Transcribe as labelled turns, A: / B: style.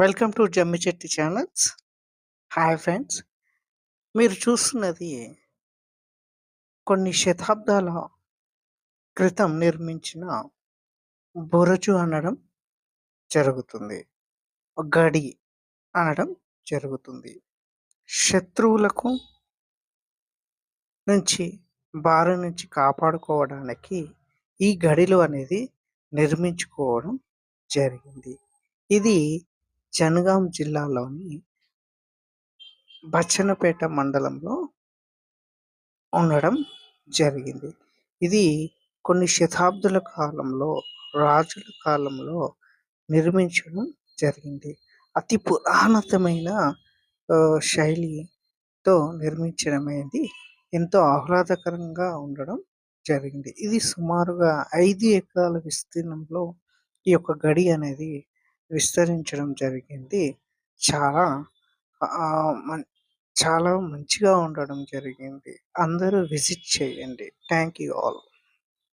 A: Welcome to జమ్మి Chetty channels. Hi friends. మీరు చూస్తున్నది కొన్ని శతాబ్దాల క్రితం నిర్మించిన బురజు అనడం జరుగుతుంది. గడి అనడం జరుగుతుంది. శత్రువులకు నుంచి బారి నుంచి కాపాడుకోవడానికి ఈ గడిలు అనేది నిర్మించుకోవడం జరిగింది. ఇది జనగాం జిల్లాలోని బచ్చనపేట మండలంలో ఉండడం జరిగింది. ఇది కొన్ని శతాబ్దుల కాలంలో రాజుల కాలంలో నిర్మించడం జరిగింది. అతి పురాణతమైన శైలితో శైలితో నిర్మించడమైనది ఎంతో ఆహ్లాదకరంగా ఉండడం జరిగింది. ఇది సుమారుగా ఐదు ఎకరాల విస్తీర్ణంలో ఈ యొక్క గడి అనేది విస్తరించడం జరిగింది. చాలా చాలా మంచిగా ఉండడం జరిగింది. అందరూ విజిట్ చేయండి. Thank you all.